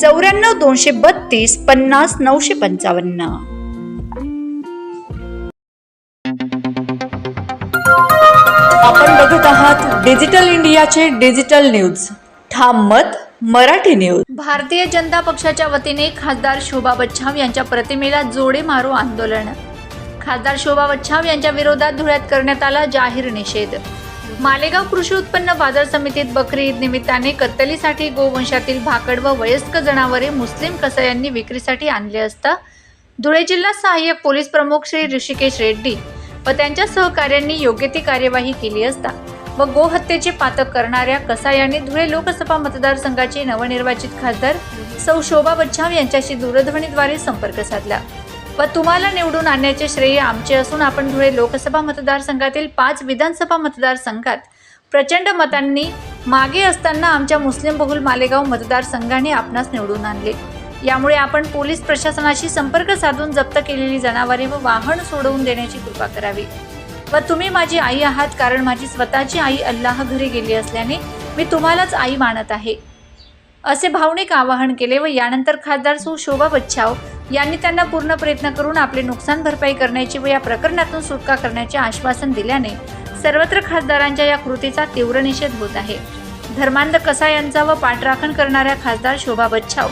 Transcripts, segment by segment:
चौऱ्याण्णव दोनशे बत्तीस पन्नास नऊशे पंचावन्न. आपण बघत आहात डिजिटल इंडियाचे डिजिटल न्यूज. ठाम मत मराठी न्यूज. भारतीय जनता पक्षाच्या वतीने खासदार शोभा बच्छाव यांच्या प्रतिमेला जोडे मारो आंदोलन. खासदार शोभा बच्छाव यांच्या विरोधात धुळ्यात करण्यात आला जाहीर निषेध. मालेगाव कृषी उत्पन्न बाजार समितीत बकरी ईद निमित्ताने कत्तलीसाठी गोवंशातील भाकड व वयस्क जनावरे मुस्लिम कसायांनी विक्रीसाठी आणले असता धुळे जिल्हा सहाय्यक पोलीस प्रमुख श्री ऋषिकेश रेड्डी व त्यांच्या सहकाऱ्यांनी योग्य ती कार्यवाही केली असता व गोहत्येचे पातक करणाऱ्या कसायांनी धुळे लोकसभा मतदारसंघाचे नवनिर्वाचित खासदार सौ शोभा बच्छाव यांच्याशी दूरध्वनीद्वारे संपर्क साधला. व तुम्हाला निवडून आणण्याचे श्रेय आमचे असून आपण धुळे लोकसभा मतदारसंघातील पाच विधानसभा मतदारसंघात प्रचंड मतांनी मागे असताना आमच्या मुस्लिम बहुल मालेगाव मतदारसंघाने आपणास निवडून आणले. यामुळे आपण पोलीस प्रशासनाशी संपर्क साधून जप्त केलेली जनावरे व वाहन सोडवून देण्याची कृपा करावी. व तुम्ही माझी आई आहात कारण माझी स्वतःची आई अल्लाह घरी गेली असल्याने मी तुम्हालाच आई मानत आहे. असे भावनिक आवाहन केले व यानंतर खासदार सुशोभा बच्छाव यांनी त्यांना पूर्ण प्रयत्न करून आपले नुकसान भरपाई करण्याची व या प्रकरणातून सुटका करण्याचे आश्वासन दिल्याने सर्वत्र खासदारांच्या या कृतीचा तीव्र निषेध होत आहे. धर्मांध कसा यांचा व पाठराखण करणाऱ्या खासदार शोभा बच्छाव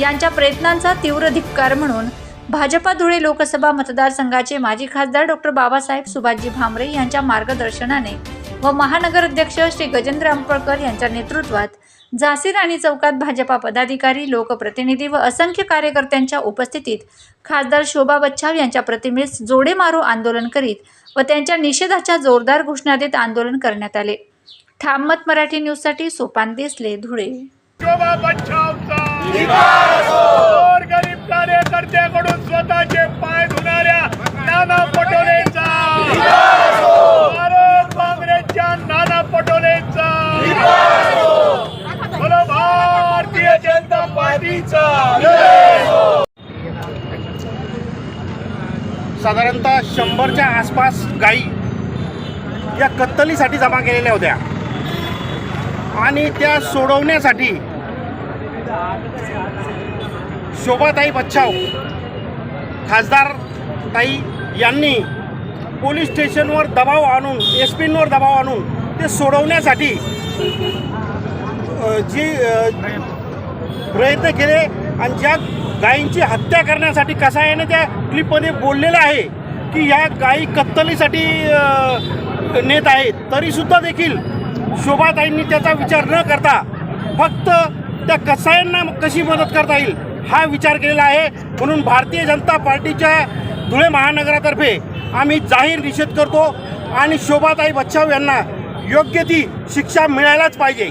यांच्या प्रयत्नांचा तीव्र धिक्कार म्हणून भाजपा धुळे लोकसभा मतदारसंघाचे माजी खासदार डॉक्टर बाबासाहेब सुभाषजी भामरे यांच्या मार्गदर्शनाने व महानगर अध्यक्ष श्री गजेंद्र अंपळकर यांच्या नेतृत्वात झाशी राणी चौकात भाजपा पदाधिकारी लोकप्रतिनिधी व असंख्य कार्यकर्त्यांच्या उपस्थितीत खासदार शोभा बच्छाव यांच्या प्रतिमेस जोडे मारो आंदोलन करीत व त्यांच्या निषेधाच्या जोरदार घोषणा देत आंदोलन करण्यात आले. ठाममत मराठी न्यूजसाठी सोपान देसले धुळे. शोभा गरीब कार्यकर्त्याकडून स्वतःचे पाय धुणाऱ्या साधारणतः शंभरच्या आसपास गायी या कत्तलीसाठी जमा केलेल्या होत्या. आणि त्या सोडवण्यासाठी शोभाताई बच्चाव खासदार ताई यांनी पोलीस स्टेशनवर दबाव आणून एस पींवर दबाव आणून ते सोडवण्यासाठी जी प्रयत्न केले आणि ज्या गायींची हत्या करण्यासाठी कसायाने त्या क्लिपमध्ये बोललेलं आहे की या गायी कत्तलीसाठी नेत आहेत तरीसुद्धा देखील शोभाताईंनी त्याचा विचार न करता फक्त त्या कसायांना कशी मदत करता येईल हा विचार केलेला आहे. म्हणून भारतीय जनता पार्टीच्या धुळे महानगरातर्फे आम्ही जाहीर निषेध करतो आणि शोभाताई बच्छाव यांना योग्य ती शिक्षा मिळायलाच पाहिजे.